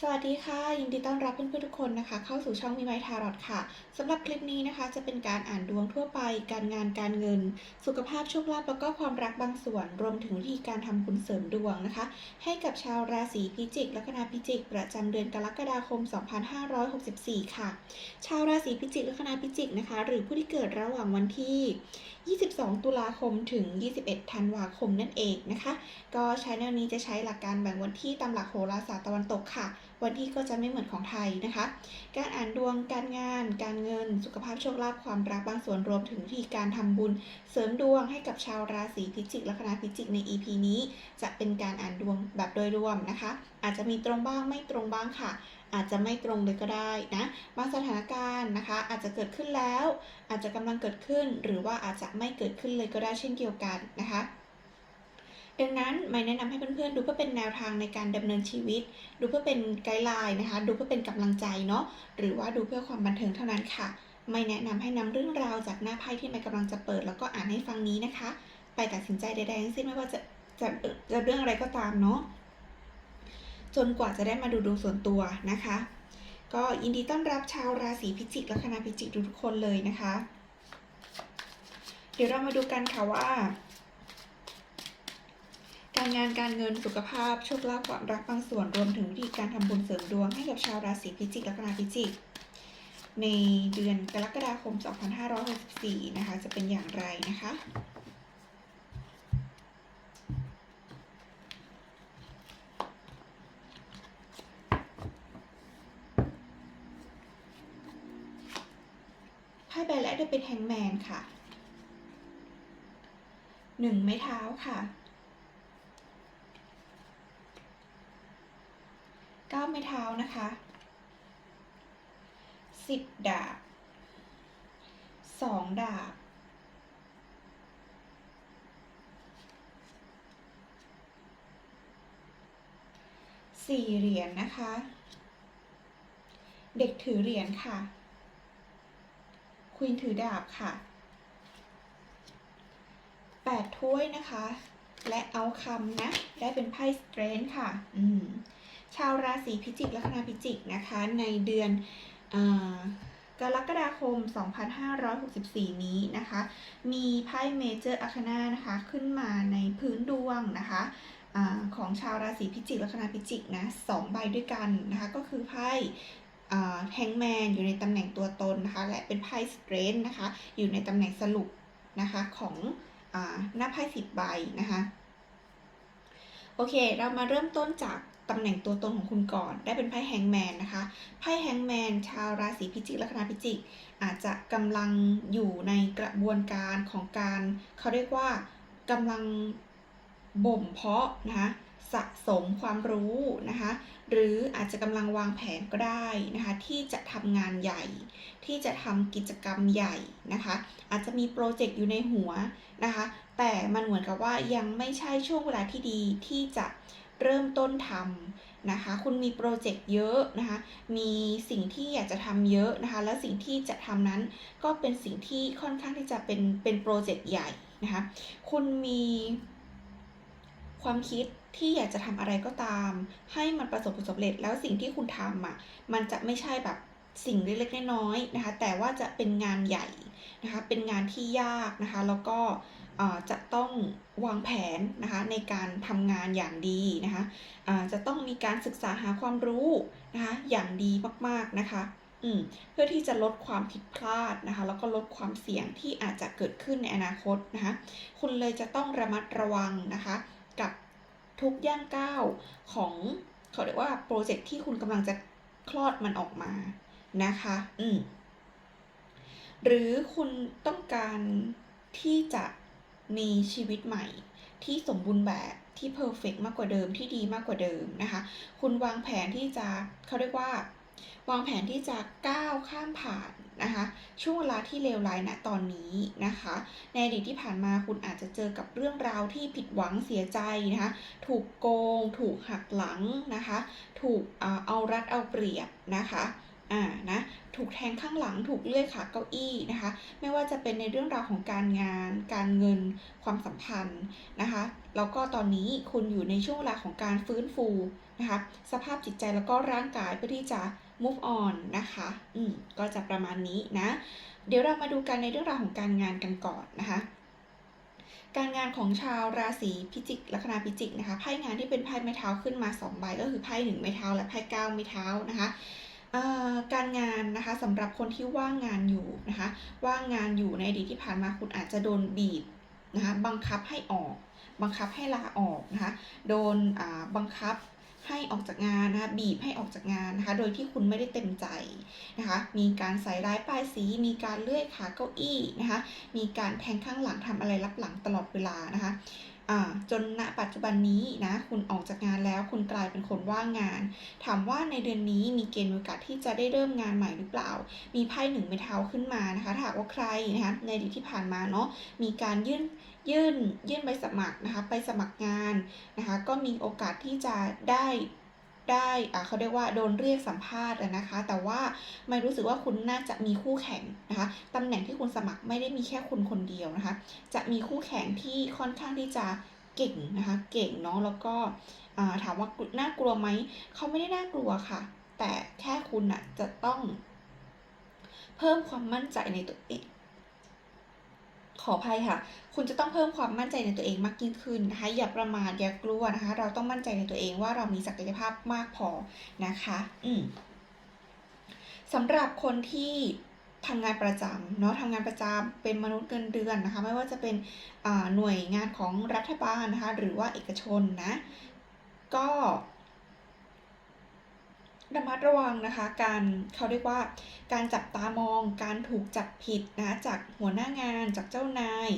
สวัสดีค่ะ ยินดีต้อนรับเพื่อนๆทุกคนนะคะ เข้าสู่ช่องมีไมทารอตค่ะสำหรับคลิปนี้นะคะ จะเป็นการอ่านดวงทั่วไป การงานการเงิน สุขภาพโชคลาภแล้วก็ความรักบางส่วน รวมถึงวิธีการทำบุญเสริมดวงนะคะ ให้กับชาวราศีพิจิกลัคนาพิจิก ประจำเดือนกรกฎาคม 2564 ค่ะ ชาวราศีพิจิกลัคนาพิจิกนะคะ หรือผู้ที่เกิดระหว่างวันที่ 22 ตุลาคมถึง 21 ธันวาคมนั่นเองนะคะ ก็ชแนวนี้จะใช้หลักการแบ่งวันที่ตามหลักโหราศาสตร์ตะวันตกค่ะ วันที่ก็จะไม่เหมือนของไทยนะคะ การอ่านดวง การงาน การเงิน สุขภาพโชคลาภ ความรักบางส่วนรวมถึงวิธีการทำบุญ เสริมดวงให้กับชาวราศีพิจิกและคณะพิจิกใน EP นี้ จะเป็นการอ่านดวงแบบโดยรวมนะคะ อาจจะมีตรงบ้างไม่ตรงบ้างค่ะ อาจจะไม่ตรงเลยก็ได้นะบางสถานการณ์นะคะ อาจจะเกิดขึ้นแล้ว อาจจะกำลังเกิดขึ้น หรือว่าอาจจะไม่เกิดขึ้นเลยก็ได้เช่นเดียวกันนะคะดังนั้นไม่แนะนำให้เพื่อนๆ ดูเพื่อเป็นแนวทางในการดำเนินชีวิต ดูเพื่อเป็นไกด์ไลน์นะคะ ดูเพื่อเป็นกำลังใจเนาะหรือว่าดูเพื่อความบันเทิงเท่านั้นค่ะ ไม่แนะนำให้นำเรื่องราวจากหน้าไพ่ที่ไม่กำลังจะเปิด แล้วก็อ่านให้ฟังนี้นะคะ ไปตัดสินใจใดๆทั้งสิ้นไม่ว่าจะจะจะเรื่องอะไรก็ตามเนาะ จนกว่าจะได้มาดูดวงส่วนตัวนะคะ ก็ยินดีต้อนรับชาวราศีพิจิกและคณะพิจิกทุกๆคนเลยนะคะ เดี๋ยวเรามาดูกันค่ะว่า การงานการเงินสุขภาพโชคลาภความรักบางส่วนรวมถึงวิธีการทำบุญเสริมดวงให้กับชาวราศีพิจิกและคณะพิจิกในเดือนกรกฎาคม 2564 นะคะ จะเป็นอย่างไรนะคะ ใบแรกได้เป็นแฮงแมนค่ะหนึ่งไม้เท้าค่ะเก้าไม้เท้านะคะสิบดาบสองดาบสี่เหรียญนะคะ เด็กถือเหรียญค่ะ ควีนถือดาบค่ะแปดถ้วยนะคะ และเอาคำนะ ได้เป็นไพ่สเตรนค่ะ อืม ชาวราศีพิจิกละคณะพิจิกนะคะ ในเดือนอกรกฎาคม 2564 นี้นะคะ มีไพ่เมเจอร์อาคนานะคะ ขึ้นมาในพื้นดวงนะคะอของชาวราศีพิจิกละคณะพิจิกนะสองใบด้วยกันนะคะ ก็คือไพ่ แฮงแมนอยู่ในตำแหน่งตัวตนนะคะและเป็นไพ่สเตรนนะคะ อยู่ในตำแหน่งสรุปนะคะของอหน้าไพ่สิบใบนะคะโอเค เรามาเริ่มต้นจากตำแหน่งตัวตนของคุณก่อน ได้เป็นไพ่แฮงแมนนะคะ ไพ่แฮงแมนชาวราศีพิจิกและคณะพิจิก อาจจะกำลังอยู่ในกระบวนการของการ เขาเรียกว่ากำลังบ่มเพาะนะคะ สะสมความรู้นะคะหรืออาจจะกำลังวางแผนก็ได้นะคะที่จะทำงานใหญ่ ที่จะทำกิจกรรมใหญ่นะคะอาจจะมีโปรเจกต์อยู่ในหัวนะคะแต่มันเหมือนกับว่ายังไม่ใช่ช่วงเวลาที่ดีที่จะเริ่มต้นทำนะคะคุณมีโปรเจกต์เยอะนะคะมีสิ่งที่อยากจะทำเยอะนะคะแล้วสิ่งที่จะทำนั้นก็เป็นสิ่งที่ค่อนข้างที่จะเป็นเป็นโปรเจกต์ใหญ่นะคะคุณมี ความคิดที่อยากจะทำอะไรก็ตาม ให้มันประสบผลสำเร็จแล้วสิ่งที่คุณทำอะมันจะไม่ใช่แบบสิ่งเล็กๆน้อยๆนะคะ แต่ว่าจะเป็นงานใหญ่นะคะ เป็นงานที่ยากนะคะ แล้วก็จะต้องวางแผนนะคะในการทำงานอย่างดีนะคะะจะต้องมีการศึกษาหาความรู้นะคะ อย่างดีมากๆนะคะเพื่อที่จะลดความผิดพลาดนะคะ แล้วก็ลดความเสี่ยงที่อาจจะเกิดขึ้นในอนาคตนะคะ คุณเลยจะต้องระมัดระวังนะคะ กับทุกย่างก้าวของเขาเรียกว่าโปรเจกต์ที่คุณกำลังจะคลอดมันออกมานะคะ อืมหรือคุณต้องการที่จะมีชีวิตใหม่ ที่สมบูรณ์แบบที่เพอร์เฟกมากกว่าเดิมที่ดีมากกว่าเดิมนะคะ คุณวางแผนที่จะเขาเรียกว่า วางแผนที่จะก้าวข้ามผ่านนะคะช่วงเวลาที่เลวร้ายณตอนนี้นะคะ ในอดีตที่ผ่านมาคุณอาจจะเจอกับเรื่องราวที่ผิดหวังเสียใจนะคะถูกโกง ถูกหักหลังนะคะ ถูกเอารัดเอาเปรียบนะคะอ่านะถูกแทงข้างหลังถูกเลื่อยขาเก้าอี้นะคะไม่ว่าจะเป็นในเรื่องราวของการงาน การเงินความสัมพันธ์นะคะแล้วก็ตอนนี้คุณอยู่ในช่วงเวลาของการฟื้นฟูนะคะสภาพจิตใจแล้วก็ร่างกายเพื่อที่จะ move on นะคะ อืม ก็จะประมาณนี้นะ เดี๋ยวเรามาดูกันในเรื่องราวของการงานกันก่อนนะคะ การงานของชาวราศีพิจิก ลัคนาพิจิกนะคะ ไพ่งานที่เป็นไพ่ไม้เท้าขึ้นมา2ใบก็คือไพ่หนึ่งไม้เท้าและไพ่เก้าไม้เท้านะคะการงานนะคะสำหรับคนที่ว่างงานอยู่นะคะ ว่างงานอยู่ในอดีตที่ผ่านมาคุณอาจจะโดนบีบนะคะ บังคับให้ออก บังคับให้ลาออกนะคะ โดนอ่าบังคับ ให้ออกจากงานนะคะบีบให้ออกจากงานนะคะ โดยที่คุณไม่ได้เต็มใจนะคะ มีการใส่ร้ายป้ายสี มีการเลื่อยขาเก้าอี้นะคะ มีการแทงข้างหลังทำอะไรรับหลังตลอดเวลานะคะจนณปัจจุบันนี้นะคุณออกจากงานแล้วคุณกลายเป็นคนว่างงาน ถามว่าในเดือนนี้มีเกณฑ์โอกาสที่จะได้เริ่มงานใหม่หรือเปล่า มีไพ่หนึ่งไม้เท้าขึ้นมานะคะถ้าหากว่าใครนะคะในอดีตที่ผ่านมาเนาะมีการยื่น ยื่นยื่นใบสมัครนะคะไปสมัครงานนะคะก็มีโอกาสที่จะได้ได้เขาเรียกว่าโดนเรียกสัมภาษณ์นะคะ แต่ว่าไม่รู้สึกว่าคุณน่าจะมีคู่แข่งนะคะตำแหน่งที่คุณสมัครไม่ได้มีแค่คุณคนเดียวนะคะ จะมีคู่แข่งที่ค่อนข้างที่จะเก่งนะคะ เก่งเนาะแล้วก็ถามว่าน่ากลัวไหมเขาไม่ได้น่ากลัวค่ะ แต่แค่คุณอะจะต้องเพิ่มความมั่นใจในตัวเอง ขออภัยค่ะ คุณจะต้องเพิ่มความมั่นใจในตัวเองมากยิ่งขึ้นนะคะอย่าประมาทอย่ากลัวนะคะ เราต้องมั่นใจในตัวเองว่าเรามีศักยภาพมากพอนะคะ อืมสำหรับคนที่ทำงานประจำเนาะทำงานประจำเป็นมนุษย์เงินเดือนนะคะ ไม่ว่าจะเป็นหน่วยงานของรัฐบาลนะคะ หรือว่าเอกชนนะ ก็ ระมัดระวังนะคะการเขาเรียกว่าการจับตามองการถูกจับผิดนะจากหัวหน้างานจากเจ้านาย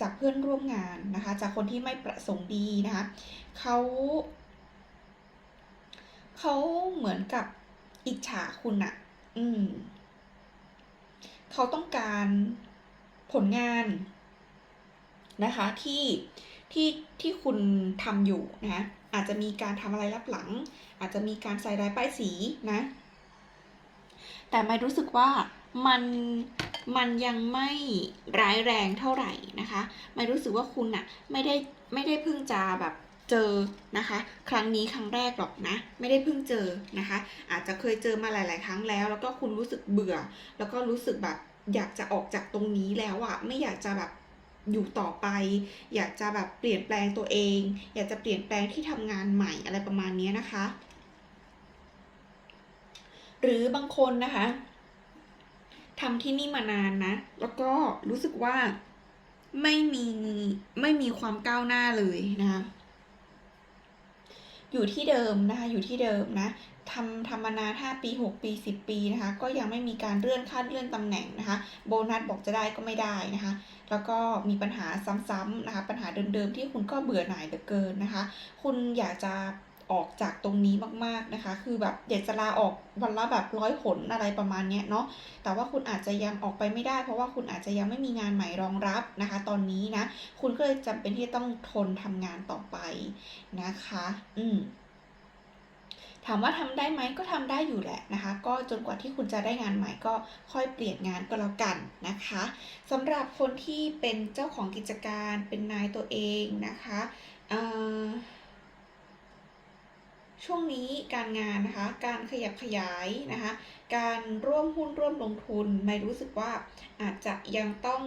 จากเพื่อนร่วมงานนะคะ จากคนที่ไม่ประสงค์ดีนะคะเขาเขาเหมือนกับอิจฉาคุณอะอืมเขาต้องการผลงานนะคะที่ที่ที่คุณทำอยู่นะ อาจจะมีการทำอะไรรับหลัง อาจจะมีการใส่ร้ายป้ายสีนะ แต่ไม่รู้สึกว่ามันมันยังไม่ร้ายแรงเท่าไหร่นะคะไม่รู้สึกว่าคุณอะไม่ได้ไม่ได้เพิ่งจะแบบเจอนะคะ ครั้งนี้ครั้งแรกหรอกนะ ไม่ได้เพิ่งเจอนะคะ อาจจะเคยเจอมาหลาย ๆ ครั้งแล้ว แล้วก็คุณรู้สึกเบื่อ แล้วก็รู้สึกแบบอยากจะออกจากตรงนี้แล้วอะไม่อยากจะแบบ อยู่ต่อไป อยากจะแบบเปลี่ยนแปลงตัวเอง อยากจะเปลี่ยนแปลงที่ทำงานใหม่อะไรประมาณนี้นะคะ หรือบางคนนะคะทำที่นี่มานานนะ แล้วก็รู้สึกว่าไม่มีไม่มีความก้าวหน้าเลยนะคะอยู่ที่เดิมนะคะอยู่ที่เดิมนะ ทำทำมานาน 5 ปี 6 ปี 10 ปีนะคะ ก็ยังไม่มีการเลื่อนขั้นเลื่อนตำแหน่งนะคะ โบนัสบอกจะได้ก็ไม่ได้นะคะ แล้วก็มีปัญหาซ้ำๆนะคะ ปัญหาเดิมๆ ที่คุณก็เบื่อหน่ายเหลือเกินนะคะ คุณอยากจะออกจากตรงนี้มากๆนะคะ คือแบบอยากจะลาออกวันละแบบร้อยหนอะไรประมาณเนี้ยเนาะ แต่ว่าคุณอาจจะยังออกไปไม่ได้ เพราะว่าคุณอาจจะยังไม่มีงานใหม่รองรับนะคะ ตอนนี้นะ คุณก็เลยจำเป็นที่ต้องทนทำงานต่อไปนะคะ อืม ถามว่าทำได้ไหมก็ทำได้อยู่แหละนะคะ ก็จนกว่าที่คุณจะได้งานใหม่ก็ค่อยเปลี่ยนงานก็แล้วกันนะคะสำหรับคนที่เป็นเจ้าของกิจการเป็นนายตัวเองนะคะช่วงนี้การงานนะคะ การขยับขยายนะคะ การร่วมหุ้นร่วมลงทุนไม่รู้สึกว่าอาจจะยังต้อง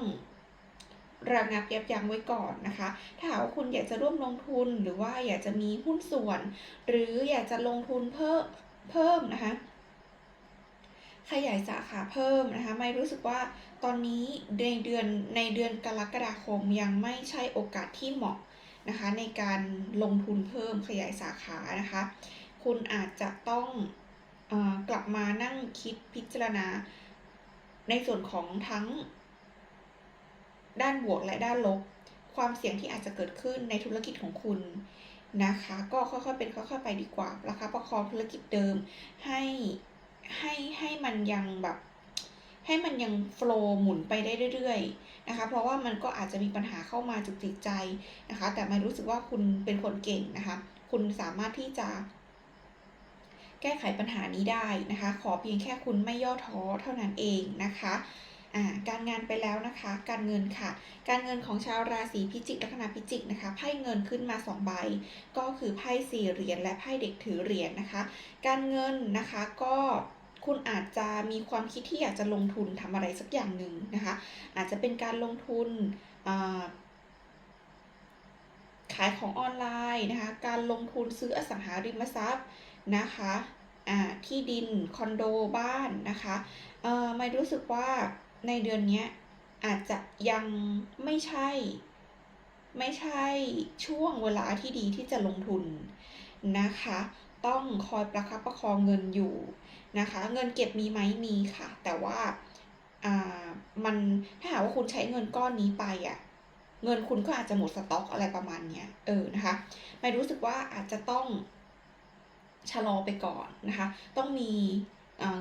ระงับยับยั้งไว้ก่อนนะคะ ถ้าหากว่าคุณอยากจะร่วมลงทุนหรือว่าอยากจะมีหุ้นส่วน หรืออยากจะลงทุนเพิ่มเพิ่มนะคะขยายสาขาเพิ่มนะคะไม่รู้สึกว่าตอนนี้ในเดือนในเดือนกรกฎาคมยังไม่ใช่โอกาสที่เหมาะนะคะในการลงทุนเพิ่มขยายสาขานะคะ คุณอาจจะต้องอกลับมานั่งคิดพิจารณาในส่วนของทั้ง ด้านบวกและด้านลบ ความเสี่ยงที่อาจจะเกิดขึ้นในธุรกิจของคุณนะคะ ก็ค่อยๆเป็นค่อยๆไปดีกว่าราคาประคองธุรกิจเดิม ให้ให้ให้มันยังแบบให้มันยังโฟล์หมุนไปได้เรื่อยๆนะคะ เพราะว่ามันก็อาจจะมีปัญหาเข้ามาจุกจิกใจนะคะ แต่ไม่รู้สึกว่าคุณเป็นคนเก่งนะคะ คุณสามารถที่จะ แก้ไขปัญหานี้ได้นะคะ ขอเพียงแค่คุณไม่ย่อท้อเท่านั้นเองนะคะ การงานไปแล้วนะคะ การเงินค่ะ การเงินของชาวราศีพิจิกลัคนาพิจิกนะคะไพ่เงินขึ้นมาสองใบ ก็คือไพ่สี่เหรียญและไพ่เด็กถือเหรียญนะคะ การเงินนะคะก็คุณอาจจะมีความคิดที่อยากจะลงทุนทำอะไรสักอย่างหนึ่งนะคะ อาจจะเป็นการลงทุนาขายของออนไลน์นะคะ การลงทุนซื้ออสังหาริมทรัพย์นะคะที่ดินคอนโดบ้านนะคะไม่รู้สึกว่า ในเดือนนี้อาจจะยังไม่ใช่ ไม่ใช่ช่วงเวลาที่ดีที่จะลงทุนนะคะ ต้องคอยประคับประคองเงินอยู่นะคะ เงินเก็บมีไหมมีค่ะ แต่ว่าอ่ามันถ้าหากว่าคุณใช้เงินก้อนนี้ไปอะเงินคุณก็อาจจะหมดสต็อกอะไรประมาณเนี้ยเออนะคะไม่รู้สึกว่าอาจจะต้องชะลอไปก่อนนะคะ ต้องมี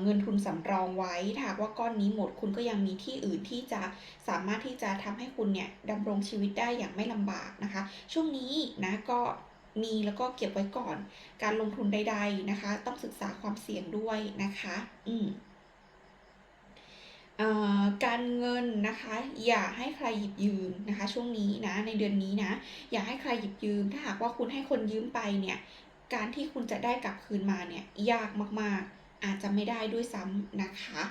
เงินทุนสำรองไว้ถ้าว่าก้อนนี้หมดคุณก็ยังมีที่อื่นที่จะสามารถที่จะทำให้คุณเนี่ยดำรงชีวิตได้อย่างไม่ลำบากนะคะ ช่วงนี้นะก็มีแล้วก็เก็บไว้ก่อน การลงทุนใด ๆนะคะ ต้องศึกษาความเสี่ยงด้วยนะคะ อืมการเงินนะคะ อย่าให้ใครหยิบยืมนะคะ ช่วงนี้นะในเดือนนี้นะ อย่าให้ใครหยิบยืม ถ้าหากว่าคุณให้คนยืมไปเนี่ย การที่คุณจะได้กลับคืนมาเนี่ยยากมากๆ อาจจะไม่ได้ด้วยซ้ำนะคะ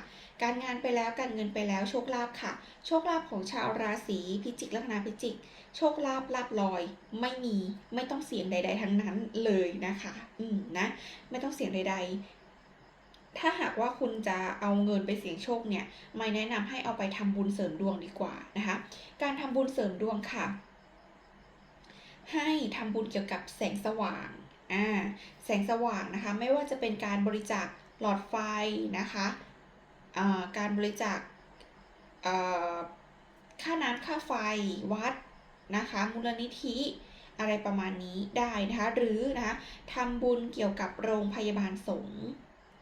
การงานไปแล้วการเงินไปแล้วโชคลาภค่ะ โชคลาภของชาวราศีพิจิกลัคนาพิจิก โชคลาภลาบลอย ไม่มีไม่ต้องเสี่ยงใด ๆ ทั้งนั้นเลยนะคะ อืมนะ ไม่ต้องเสี่ยงใด ๆถ้าหากว่าคุณจะเอาเงินไปเสี่ยงโชคเนี่ย ไม่แนะนำให้เอาไปทำบุญเสริมดวงดีกว่านะคะ การทำบุญเสริมดวงค่ะ ให้ทำบุญเกี่ยวกับแสงสว่าง อ่า แสงสว่างนะคะ ไม่ว่าจะเป็นการบริจาค หลอดไฟนะคะการบริจาคค่าน้ำค่าไฟวัดนะคะมูลนิธิอะไรประมาณนี้ได้นะคะหรือนะคะทำบุญเกี่ยวกับโรงพยาบาลสงฆ์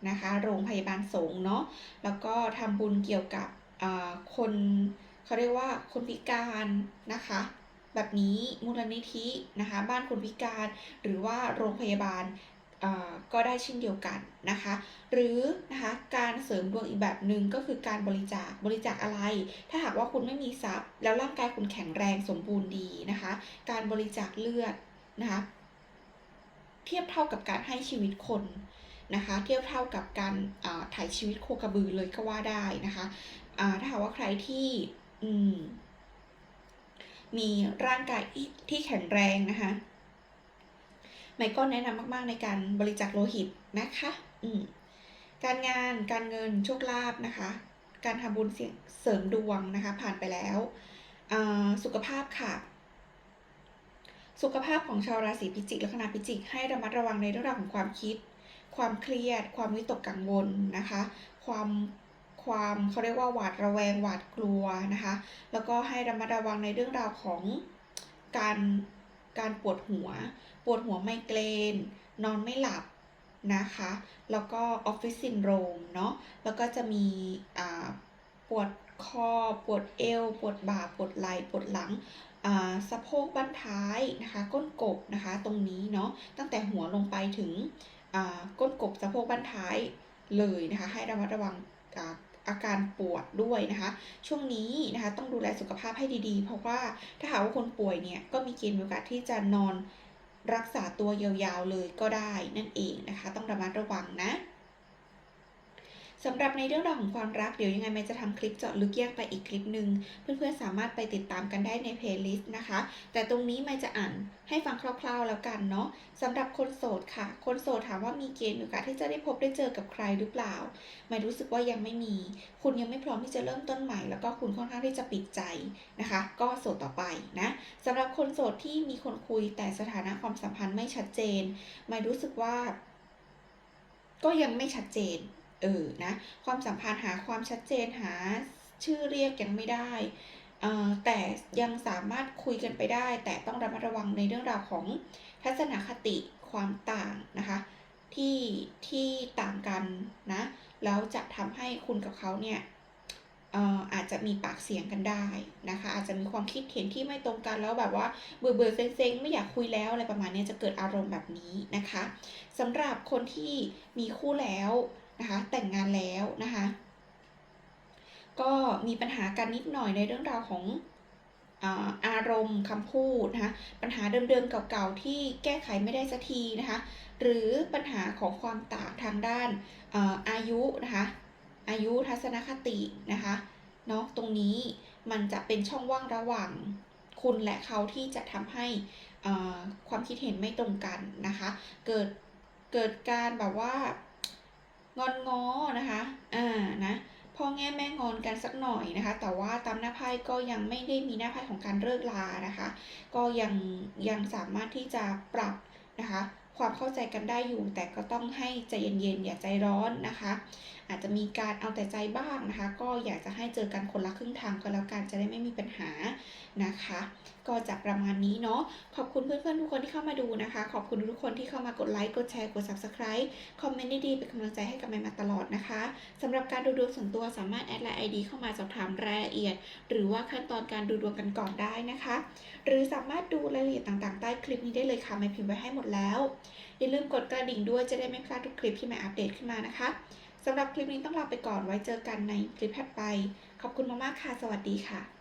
นะคะโรงพยาบาลสงฆ์เนาะแล้วก็ทำบุญเกี่ยวกับคนเขาเรียกว่าคนพิการนะคะแบบนี้มูลนิธินะคะบ้านคนพิการหรือว่าโรงพยาบาล ก็ได้เช่นเดียวกันนะคะ หรือนะคะการเสริมดวงอีกแบบหนึ่งก็คือการบริจาคบริจาคอะไร ถ้าหากว่าคุณไม่มีทรัพย์ แล้วร่างกายคุณแข็งแรงสมบูรณ์ดีนะคะ การบริจาคเลือดนะคะเทียบเท่ากับการให้ชีวิตคนนะคะ เทียบเท่ากับการถ่ายชีวิตโคกระบือเลยก็ว่าได้นะคะถ้าหากว่าใครที่มีร่างกายที่แข็งแรงนะคะ ไมก็แนะนำมากๆในการบริจาคโลหิตนะคะอืมการงานการเงินโชคลาภนะคะ การทำบุญเสริมดวงนะคะ ผ่านไปแล้วสุขภาพค่ะ สุขภาพของชาวราศีพิจิกและคณะพิจิก ให้ระมัดระวังในเรื่องราวของความคิด ความเครียด ความวิตกกังวลนะคะ ความความเขาเรียกว่าหวาดระแวงหวาดกลัวนะคะ แล้วก็ให้ระมัดระวังในเรื่องราวของการ การปวดหัว ปวดหัวไมเกรน นอนไม่หลับนะคะ แล้วก็ออฟฟิศซินโดรมเนาะ แล้วก็จะมีปวดคอ ปวดเอว ปวดบ่า ปวดไหล่ ปวดหลังสะโพกบั้นท้ายนะคะ ก้นกบนะคะ ตรงนี้เนาะ ตั้งแต่หัวลงไปถึงก้นกบสะโพกบั้นท้ายเลยนะคะ ให้ระมัดระวัง อาการปวดด้วยนะคะ ช่วงนี้นะคะต้องดูแลสุขภาพให้ดีๆ เพราะว่าถ้าหากว่าคนป่วยเนี่ยก็มีเกณฑ์มีโอกาสที่จะนอนรักษาตัวยาวๆเลยก็ได้นั่นเองนะคะ ต้องระมัดระวังนะ สำหรับในเรื่องราวของความรักเดี๋ยวยังไงแม่จะทำคลิปเจาะลึกแยกไปอีกคลิปหนึ่งเพื่อนๆสามารถไปติดตามกันได้ในเพลย์ลิสต์นะคะ แต่ตรงนี้แม่จะอ่านให้ฟังคร่าวๆแล้วกันเนาะสำหรับคนโสดค่ะ คนโสดถามว่ามีเกณฑ์โอกาสที่จะได้พบได้เจอกับใครหรือเปล่าไม่รู้สึกว่ายังไม่มี คุณยังไม่พร้อมที่จะเริ่มต้นใหม่ แล้วก็คุณค่อนข้างที่จะปิดใจนะคะ ก็โสดต่อไปนะสำหรับคนโสดที่มีคนคุยแต่สถานะความสัมพันธ์ไม่ชัดเจน ไม่รู้สึกว่า ก็ยังไม่ชัดเจน เออนะความสัมพันธ์หาความชัดเจนหาชื่อเรียกยังไม่ได้แต่ยังสามารถคุยกันไปได้ แต่ต้องระมัดระวังในเรื่องราวของทัศนคติความต่างนะคะที่ที่ต่างกันนะแล้วจะทำให้คุณกับเขาเนี่ยอออาจจะมีปากเสียงกันได้นะคะ อาจจะมีความคิดเห็นที่ไม่ตรงกันแล้วแบบว่าเบื่อเบื่อๆเซ็งๆไม่อยากคุยแล้วอะไรประมาณนี้จะเกิดอารมณ์แบบนี้นะคะสำหรับคนที่มีคู่แล้ว นะคะแต่งงานแล้วนะคะ ก็มีปัญหากันนิดหน่อยในเรื่องราวของอารมณ์คำพูดนะคะปัญหาเดิมๆเก่าๆที่แก้ไขไม่ได้สักทีนะคะหรือปัญหาของความต่างทางด้านอายุนะคะอายุทัศนคตินะคะเนาะตรงนี้มันจะเป็นช่องว่างระหว่างคุณและเขาที่จะทำให้ความคิดเห็นไม่ตรงกันนะคะ เกิดเกิดการแบบว่า งอนงอนะคะ อ่า นะ พ่อแง่แม่งอนกันสักหน่อยนะคะ แต่ว่าตามหน้าไพ่ก็ยังไม่ได้มีหน้าไพ่ของการเลิกลานะคะ ก็ยังยังสามารถที่จะปรับนะคะ ความเข้าใจกันได้อยู่ แต่ก็ต้องให้ใจเย็นๆ อย่าใจร้อนนะคะ อาจจะมีการเอาแต่ใจบ้างนะคะ ก็อยากจะให้เจอกันคนละครึ่งทางก็แล้วกัน จะได้ไม่มีปัญหา นะคะ ก็จะประมาณนี้เนาะขอบคุณเพื่อนๆทุกคนที่เข้ามาดูนะคะ ขอบคุณทุกคนที่เข้ามากดไลค์กดแชร์กด subscribe คอมเมนต์ดีๆเป็นกำลังใจให้กับแมนมาตลอดนะคะสำหรับการดูดวงส่วนตัวสามารถแอดไลน์ ID เข้ามาสอบถามรายละเอียด หรือว่าขั้นตอนการดูดวงกันก่อนได้นะคะ หรือสามารถดูรายละเอียดต่างๆใต้คลิปนี้ได้เลยค่ะไม่พิมพ์ไว้ให้หมดแล้วอย่าลืมกดกระดิ่งด้วยจะได้ไม่พลาดทุกคลิปที่แม่อัปเดตขึ้นมานะคะสำหรับคลิปนี้ต้องลาไปก่อนไว้เจอกันในคลิปถัดไป ขอบคุณมากๆค่ะ สวัสดีค่ะ